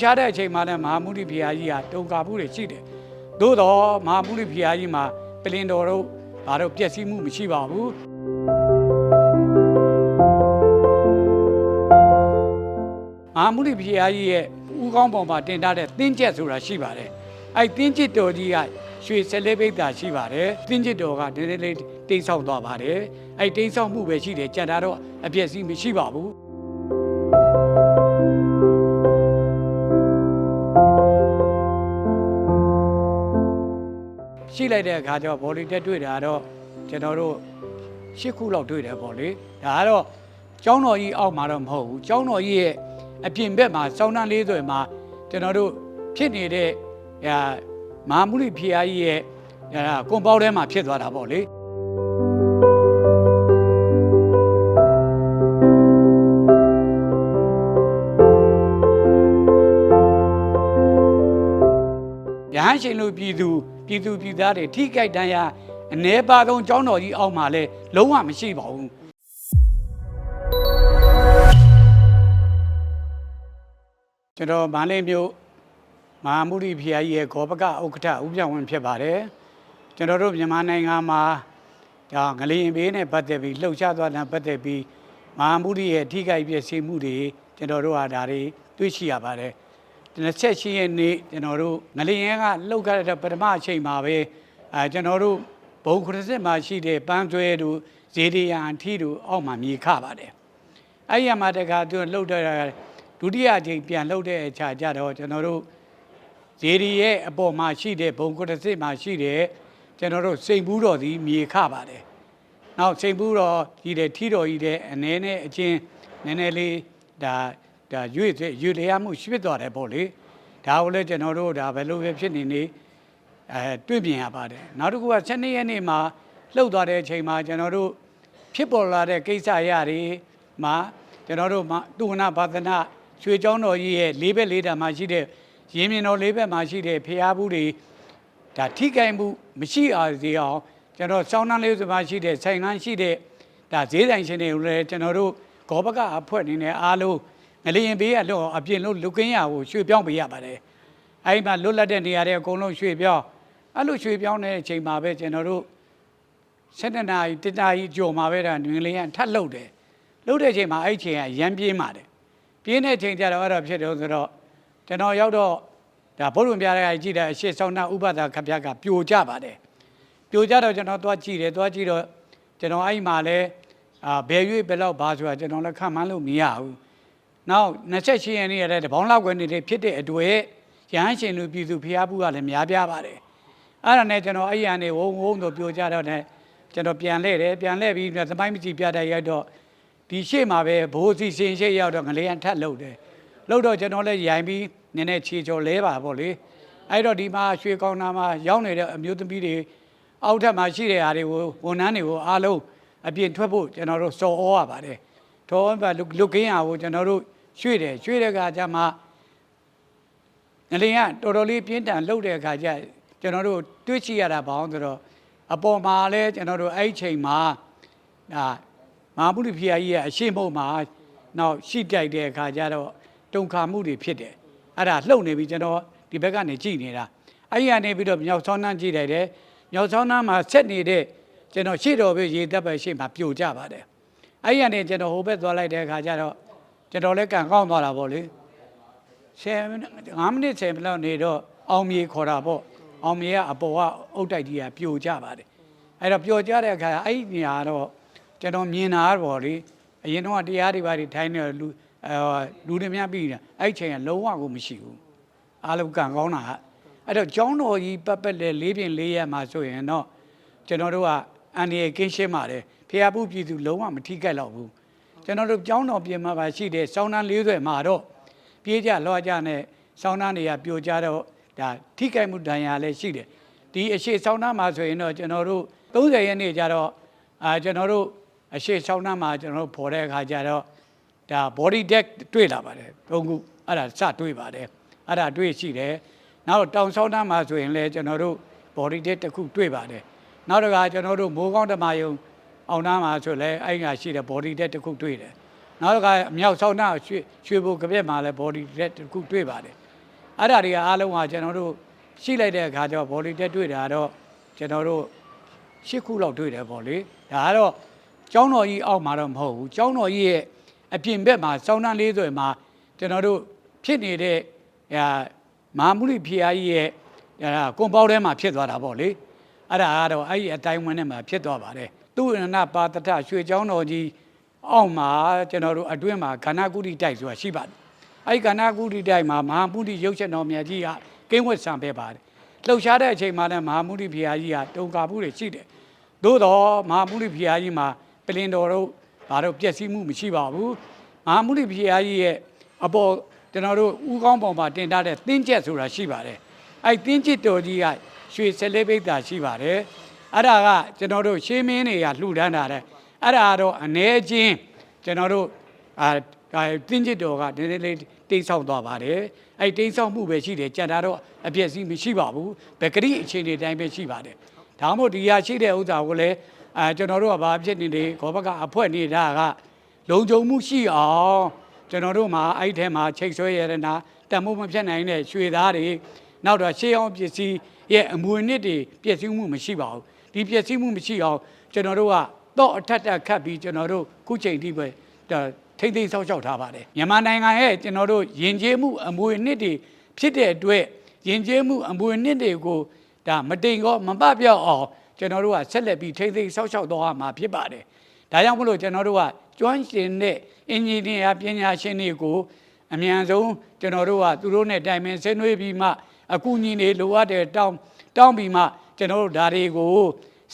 ရှားတဲ့အချိန်မှာလည်းမဟာမုဒိဖရာကြီးဟာတုံကာမှုတွေရှိတယ်သို့တော့မဟာမုဒိဖရာကြီးမှာပလင်တော်တို့ဘာတို့ပျက်စီးမှုမရှိပါဘူးမဟာမုဒိဖရာကြီးရဲ့ဥကောင်းပေါ်မှာတင်ထားတဲ့သင်းကျက်ဆိုတာရှိပါတယ်အဲ့သင်းကျက်တော်ကြီးကရွှေဆဲလေးပိတ်တာရှိပါတယ်သင်းကျက်တော်ကနည်းနည်းလေးတိတ်ဆောက်သွားပါတယ်အဲ့တိတ်ဆောက်မှုပဲရှိတယ်ကြံတာတော့အပျက်စီးမရှိပါဘူး လိုက်တဲ့အခါကျတော့ဘောလီတက်တွေ့တာတော့ကျွန်တော်တို့၈ခုလောက်တွေ့တယ်ပေါ့လေဒါကတော့ကျောင်းတော်ကြီးအောက်မှာတော့မဟုတ်ဘူးကျောင်းတော်ကြီးရဲ့အပြင်ဘက်မှာစောင်းနှန်းလေးတွေမှာကျွန်တော်တို့ဖြစ်နေတဲ့ဟာမာမုလိဖီယာကြီးရဲ့ဟာကွန်ပေါင်းထဲမှာဖြစ်သွားတာပေါ့လေရဟန်းရှင်လူပြည်သူ ပြည်သူပြည်သားတွေထိကြိုက်တန်းရအ ਨੇ ပါဆုံးကျောင်းတော်ကြီးအောက်မှာလဲလုံးဝမရှိပါဘူးကျွန်တော်မန္တလေးမြို့မဟာမုဒိဖျာကြီးရဲ့ဂောပကဥက္ကဋ္ဌဥပ္ပဝင်ဖြစ်ပါတယ်ကျွန်တော်တို့မြန်မာနိုင်ငံမှာဒါငလျင်ဘေးနဲ့ပတ်သက်ပြီးလှုပ်ရှားသွားတဲ့ပတ်သက်ပြီးမဟာမုဒိရဲ့အထိကိပြည့်စည်မှုတွေကျွန်တော်တို့ဟာဒါတွေတွေ့ရှိရပါတယ် 28ရက်နေ့ကျွန်တော်တို့ငလျင်ကလှုပ်ခတ်တဲ့ပထမအချိန်မှာပဲအဲကျွန်တော်တို့ဘုံ90မှာရှိတဲ့ပန်းကျွဲတို့ဇေဒီယန်ထီတို့အောက်မှာမြေခပါတယ်အဲ့ရမှာတခါသူလှုပ်တဲ့ဒုတိယအချိန်ပြန်လှုပ်တဲ့အခြာကြတော့ကျွန်တော်တို့ဇေဒီရဲ့အပေါ်မှာရှိတဲ့ဘုံကုတ္တစစ်မှာရှိတဲ့ကျွန်တော်တို့စိန်ဘူးတော်သည်မြေခပါတယ်။နောက်စိန်ဘူးတော်ကြီးတဲ့ထီတော်ကြီးတဲ့အနေနဲ့အချင်းနည်းနည်းလေးဒါဒါရွေ့ရွေ့လျားမှုရှိဖြစ်သွားတယ်ပေါ့လေ။ ဒါကိုလည်းကျွန်တော်တို့ဒါဘယ်လိုပဲဖြစ်နေနေအဲတွေ့မြင်ရပါတယ်။နောက်တစ်ခုက7ရက်နေ့မှာလှုပ်သွားတဲ့အချိန်မှာကျွန်တော်တို့ဖြစ်ပေါ်လာတဲ့ကိစ္စအရာတွေမှာကျွန်တော်တို့မှာသူဝနာဘာသနာရွှေကျောင်းတော်ကြီးရဲ့လေးဘက်လေးတံမှာရှိတဲ့ရင်းမြင်တော်လေးဘက်မှာရှိတဲ့ဖျားဘူးတွေဒါထိကင်မှုမရှိအောင်စီအောင်ကျွန်တော်စောင်းနှန်းလေးစပါရှိတဲ့ဆိုင်ငန်းရှိတဲ့ဒါဈေးဆိုင်ရှင်တွေကိုလည်းကျွန်တော်တို့ဂောဘကအဖွဲ့အနေနဲ့အားလုံး ငလျင်ဘေးကလွတ်အောင်အပြင်လို့လူကင်းရကိုရွှေ့ပြောင်းပေးရပါတယ်အဲဒီမှာလွတ်လပ်တဲ့နေရာတွေအကုန်လုံးရွှေ့ပြောင်းအဲ့လိုရွှေ့ပြောင်းတဲ့အချိန်မှာပဲကျွန်တော်တို့7နာရီတနာရီကြော်မှာပဲဒါငွေလေးကထပ်လှုပ်တယ်လှုပ်တဲ့အချိန်မှာအဲ့ဒီချိန်ကရမ်းပြင်းပါတယ်ပြင်းတဲ့အချိန်ကျတော့အဲ့တော့ဖြစ်တယ်ဆိုတော့ကျွန်တော်ရောက်တော့ဒါဘုရုံပြရတဲ့ကြည့်တဲ့အရှိဆောင်နာဥပဒါခပြကပြိုကျပါတယ်ပြိုကျတော့ကျွန်တော်သွားကြည့်တယ်သွားကြည့်တော့ကျွန်တော်အဲ့ဒီမှာလဲအာဘယ်ရွေးဘယ်လောက်ဘာဆိုတာကျွန်တော်လည်းခံမှန်းလို့မရဘူး နောက်28ရက်နေ့ရတဲ့တပေါင်းလောက်ကွယ်နေတဲ့ဖြစ်တဲ့အတွေ့ရဟန်းရှင်လူပြည်သူဖျားဘူးကလည်းများပြားပါတယ်အဲ့ဒါနဲ့ကျွန်တော်အဲ့ရနေဝုံဝုံတို့ပြောကြတော့ねကျွန်တော်ပြန်လှည့်တယ်ပြန်လှည့်ပြီးသမိုင်းမကြည့်ပြတဲ့ရိုက်တော့ဒီရှေ့မှာပဲဘိုးစီစင်ရှေ့ရောက်တော့ငလေးရန်ထပ်လှုပ်တယ်လှုပ်တော့ကျွန်တော်လည်းရိုင်ပြီးနည်းနည်းခြေချော်လဲပါပေါ့လေအဲ့တော့ဒီမှာရွှေကောင်းနာမှာရောက်နေတဲ့အမျိုးသမီးတွေအောက်ထပ်မှာရှိတဲ့ဟာတွေကိုဝန်ထမ်းတွေကိုအားလုံးအပြင်ထွက်ဖို့ကျွန်တော်တို့စော်ဩရပါတယ်ထောပါလုတ်ကင်းရကိုကျွန်တော်တို့ ရွှေ့တယ်ရွှေ့တဲ့အခါကျမှငလင်ကတော်တော်လေးပြင်းထန်လှုပ်တဲ့အခါကျကျွန်တော်တို့တွေးကြည့်ရတာဘာလို့ဆိုတော့အပေါ်မှာလဲကျွန်တော်တို့အဲ့ဒီချိန်မှာဒါမဟာဗုဒ္ဓဖျားကြီးရဲ့အရှိမုတ်မှာနောက်ရှိတိုက်တဲ့အခါကျတော့တုံခါမှုတွေဖြစ်တယ်အဲ့ဒါလှုပ်နေပြီကျွန်တော်ဒီဘက်ကနေကြည့်နေတာအဲ့ဒီကနေပြီးတော့မြောက်ဆောင်းနှန်းကြည့်လိုက်တယ်မြောက်ဆောင်းနှန်းမှာဆက်နေတဲ့ကျွန်တော်ရှေ့တော်ပဲရေတပ်ပဲရှေ့မှာပြိုကျပါတယ်အဲ့ဒီကနေကျွန်တော်ဟိုဘက်သွားလိုက်တဲ့အခါကျတော့ ကျွန်တော်လည်းကံကောင်းသွားတာပေါ့လေ10မိနစ်5မိနစ်10မိနစ်လောက်နေတော့အောင်မြေခေါ်တာပေါ့အောင်မြေကအပေါ်ကအုတ်တိုက်ကြီးကပြိုကျပါတယ်အဲ့တော့ပြိုကျတဲ့အခါအဲ့ဒီနေရာတော့ကျွန်တော်မြင်တာပေါ့လေအရင်တော့တရားတွေပါတွေထိုင်းနေလူအဲလူတွေများပြီးတာအဲ့ဒီချိန်ကလုံးဝကိုမရှိဘူးအားလုံးကံကောင်းတာအဲ့တော့ကျောင်းတော်ကြီးပတ်ပတ်လဲလေးပြင်လေးရက်မှာဆိုရင်တော့ကျွန်တော်တို့ကအန်ဒီရဲ့ကင်းရှင်းပါတယ်ဖျားပူပြည်သူလုံးဝမထိခိုက်တော့ဘူး ကျွန်တော်တို့ကျောင်းတော်ပြင်မှာပါရှိတဲ့စောင်းနှန်းလေးဆွဲမှာတော့ပြေးကြလွှားကြနဲ့ဆောင်းနှန်းတွေကပြိုကြတော့ဒါထိခိုက်မှုဒဏ်ရာလည်းရှိတယ်ဒီအရှိဆောင်းနှန်းမှာဆိုရင်တော့ကျွန်တော်တို့30ရက်နေ့ကျတော့အာကျွန်တော်တို့အရှိဆောင်းနှန်းမှာကျွန်တော်တို့ပေါ်တဲ့အခါကျတော့ဒါ body deck တွေ့လာပါတယ်သုံးခုအဲ့ဒါစတွေ့ပါတယ်အဲ့ဒါတွေ့ရှိတယ်နောက်တောင်ဆောင်းနှန်းမှာဆိုရင်လည်းကျွန်တော်တို့ body deck တစ်ခုတွေ့ပါတယ်နောက်တစ်ခါကျွန်တော်တို့မိုးကောင်းဓမ္မယုံ အောင်နှန်းမှာဆိုလည်းအဲ့ဒီကရှိတဲ့ body deck တစ်ခုတွေ့တယ်နောက်တစ်ခါအမြောက်ဆောင်းနာရွှေရွှေဘုတ်ကပြက်မှာလည်း body red တစ်ခုတွေ့ပါတယ်အဲ့ဒါတွေကအားလုံးကကျွန်တော်တို့ရှိလိုက်တဲ့အခါကျတော့ volley တက်တွေ့တာတော့ကျွန်တော်တို့ရှစ်ခုလောက်တွေ့တယ်ပေါ့လေဒါကတော့ကျောင်းတော်ကြီးအောက်မှာတော့မဟုတ်ဘူးကျောင်းတော်ကြီးရဲ့အပြင်ဘက်မှာစောင်းတန်းလေးဆိုမှာကျွန်တော်တို့ဖြစ်နေတဲ့ဟာမဟာမုနိဖီယာကြီးရဲ့ဟာကွန်ပေါင်းထဲမှာဖြစ်သွားတာပေါ့လေအဲ့ဒါကတော့အဲ့ဒီအတိုင်းဝန်းထဲမှာဖြစ်သွားပါတယ် သူရဏပါတထရွှေကျောင်းတော်ကြီးအောက်မှာကျွန်တော်တို့အတွင်းမှာခန္ဓာကုတိတိုက်ဆိုတာရှိပါတယ်အဲ့ဒီကဏ္ဍကုတိတိုက်မှာမဟာမုဒိရုပ်ချက်တော်မြတ်ကြီးကကင်းဝတ်ဆံပေးပါတယ်လှုပ်ရှားတဲ့အချိန်မှာလည်းမဟာမုဒိဘုရားကြီးကတုံကာမှုတွေရှိတယ်သို့တော့မဟာမုဒိဘုရားကြီးမှာပလင်တော်တို့ဘာတို့ပျက်စီးမှုမရှိပါဘူးမဟာမုဒိဘုရားကြီးရဲ့အပေါ်ကျွန်တော်တို့ဥကောင်းပေါ်မှာတင်ထားတဲ့သင်းကျက်ဆိုတာရှိပါတယ်အဲ့ဒီသင်းကျက်တော်ကြီးကရွှေဆယ်လေးပိတ်တာရှိပါတယ် အဲ့ဒါကကျွန်တော်တို့ရှင်းမင်းတွေကလှူဒန်းတာတဲ့အဲ့ဒါကတော့အ ਨੇ ချင်းကျွန်တော်တို့အာဒါတင်းကျစ်တော်ကနည်းနည်းလေးတိတ်ဆောက်သွားပါတယ်အဲ့တိတ်ဆောက်မှုပဲရှိတယ်ကြံတာတော့အပြည့်စီးမရှိပါဘူးဘက်ကရီအခြေအနေတိုင်းပဲရှိပါတယ်ဒါမှမဟုတ်ဒီဟာရှိတဲ့ဥစ္စာကိုလည်းအာကျွန်တော်တို့ကဘာဖြစ်နေလဲခေါ်ဘက်ကအဖွဲနေတာကလုံခြုံမှုရှိအောင်ကျွန်တော်တို့မှာအဲ့ဒီထဲမှာချိတ်ဆွဲရတနာတန်မိုးမဖြတ်နိုင်တဲ့ရွှေသားတွေနောက်တော့ရှေးအောင်ပစ္စည်းရဲ့အမွေနှစ်တွေပျက်စီးမှုမရှိပါဘူး ဒီပျက်စီးမှုမရှိအောင်ကျွန်တော်တို့ကတော့အထက်တက်ခတ်ပြီးကျွန်တော်တို့ခုချိန်ထိပဲဒါထိမ့်သိမ်းဆောက်ရှောက်ထားပါတယ်မြန်မာနိုင်ငံရဲ့ကျွန်တော်တို့ယဉ်ကျေးမှုအမွေနှစ်တွေဖြစ်တဲ့အတွက်ယဉ်ကျေးမှုအမွေနှစ်တွေကိုဒါမတိမ်ကောမပပြောက်အောင်ကျွန်တော်တို့ကဆက်လက်ပြီးထိမ့်သိမ်းဆောက်ရှောက်သွားမှာဖြစ်ပါတယ်ဒါကြောင့်မလို့ကျွန်တော်တို့ကကျွမ်းကျင်တဲ့အင်ဂျင်နီယာပညာရှင်တွေကိုအမြန်ဆုံးကျွန်တော်တို့ကသူတို့နဲ့တိုင်ပင်ဆွေးနွေးပြီးမှအကူအညီတွေလိုအပ်တဲ့တောင်းတောင်းပြီးမှ ကျွန်တော်တို့ဒါတွေကို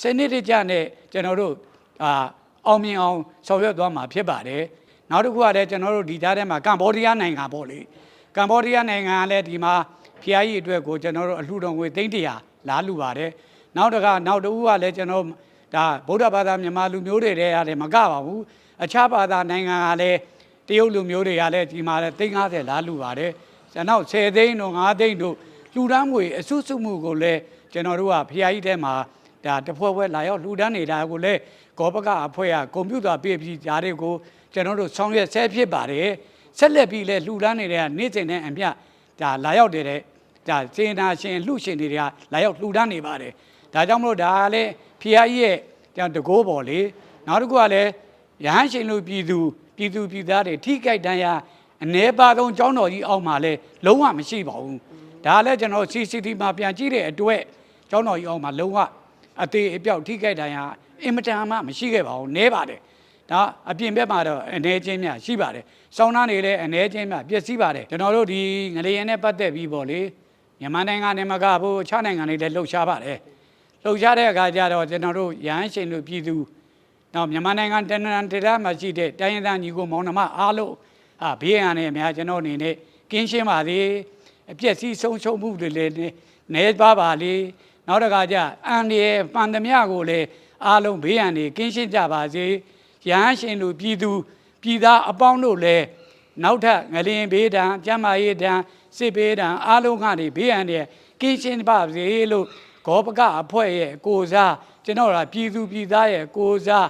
စနစ်တကျနဲ့ကျွန်တော်တို့အာအောင်မြင်အောင်ဆောင်ရွက်သွားမှာဖြစ်ပါတယ်နောက်တစ်ခုကလည်းကျွန်တော်တို့ဒီသားထဲမှာကမ္ဘောဒီးယားနိုင်ငံပေါ့လေကမ္ဘောဒီးယားနိုင်ငံကလည်းဒီမှာဖျားကြီးအတွက်ကိုကျွန်တော်တို့အလှူတော်ငွေသိန်းတရာလာလှူပါတယ်နောက်တစ်ခါနောက်တစ်ခုကလည်းကျွန်တော်ဒါဗုဒ္ဓဘာသာမြန်မာလူမျိုးတွေတည်းရတယ်မကပါဘူးအခြားဘာသာနိုင်ငံကလည်းတရုတ်လူမျိုးတွေကလည်းဒီမှာလည်းသိန်း50လာလှူပါတယ်ကျွန်တော်10သိန်းတို့5သိန်းတို့လှူဒန်းငွေအစုစုမှုကိုလည်း ကျွန်တော်တို့ကဖျားကြီးထဲမှာဒါတစ်ဖွဲ့ဖွဲ့လာရောက်လှူဒန်းနေတာကိုလည်းကောပကအဖွဲ့ကကွန်ပျူတာပြည့်ပြီးဓာတ်တွေကိုကျွန်တော်တို့ဆောင်ရွက်ဆဲဖြစ်ပါတယ်ဆက်လက်ပြီးလဲလှူဒန်းနေတဲ့နေ့စဉ်နဲ့အမျှဒါလာရောက်တဲ့ဒါစေနာရှင်လှူရှင်တွေကလာရောက်လှူဒန်းနေပါတယ်ဒါကြောင့်မလို့ဒါကလည်းဖီယာကြီးရဲ့ကျွန်တော်တကိုးပေါ်လေနောက်တစ်ခုကလည်းရဟန်းရှင်လူပြည်သူပြည်သူပြည်သားတွေထိကြိုက်တန်းရအ ਨੇ ပါဆုံးကျောင်းတော်ကြီးအောက်မှာလဲလုံးဝမရှိပါဘူးဒါလည်းကျွန်တော် CCTV မှာပြန်ကြည့်တဲ့အတွက် ကျောင်းတော်ကြီးအောက်မှာလုံးဝအသေးအပြောက်ထိကြိုက်တန်းရအင်မတန်မှမရှိခဲ့ပါဘူးနဲပါတယ်ဒါအပြင်ဘက်မှာတော့အနေချင်းများရှိပါတယ်။စောင်းနှားနေလည်းအနေချင်းများပျက်စီးပါတယ်။ကျွန်တော်တို့ဒီငလျင်နဲ့ပတ်သက်ပြီးပေါ့လေမြန်မာနိုင်ငံနဲ့မကဘူးအခြားနိုင်ငံတွေလည်းလှုပ်ရှားပါတယ်။လှုပ်ရှားတဲ့အခါကျတော့ကျွန်တော်တို့ရဟန်းရှင်တို့ပြည်သူနောက်မြန်မာနိုင်ငံတနန်တရမှာရှိတဲ့တိုင်းရင်းသားညီကိုမောင်နှမအားလုံးအာဘေးရန်နဲ့အများကျွန်တော်အနေနဲ့ကင်းရှင်းပါသေးအပြည့်စည်ဆုံးရှုံးမှုတွေလည်းနေပါပါလေ နောက်တစ်ခါကျအန်ဒီရဲ့ပန်သမျှကိုလည်းအားလုံးဘေးရန်တွေကင်းရှင်းကြပါစေရဟန်းရှင်တို့ပြည်သူပြည်သားအပေါင်းတို့လည်းနောက်ထပ်ငလျင်ဘေးဒဏ်ကျမ်းမာရေးဒဏ်စစ်ဘေးဒဏ်အားလုံးကနေဘေးရန်တွေကင်းရှင်းပါစေလို့ဂောပကအဖွဲ့ရဲ့ကိုစားကျွန်တော်တို့ပြည်သူပြည်သားရဲ့ကိုစား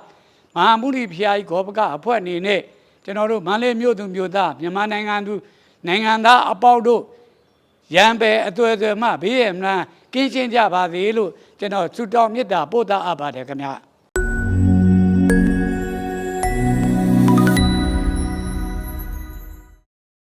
မဟာမုနိဖျားကြီးဂောပကအဖွဲ့အနေနဲ့ကျွန်တော်တို့မန္တလေးမြို့သူမြို့သားမြန်မာနိုင်ငံသူနိုင်ငံသားအပေါင်းတို့ ရံပဲအသွယ်သွယ်မှဘေးရန်မှကင်းရှင်းကြပါစေလို့ကျွန်တော်ဆုတောင်းမေတ္တာပို့သအပ်ပါတယ်ခင်ဗျာ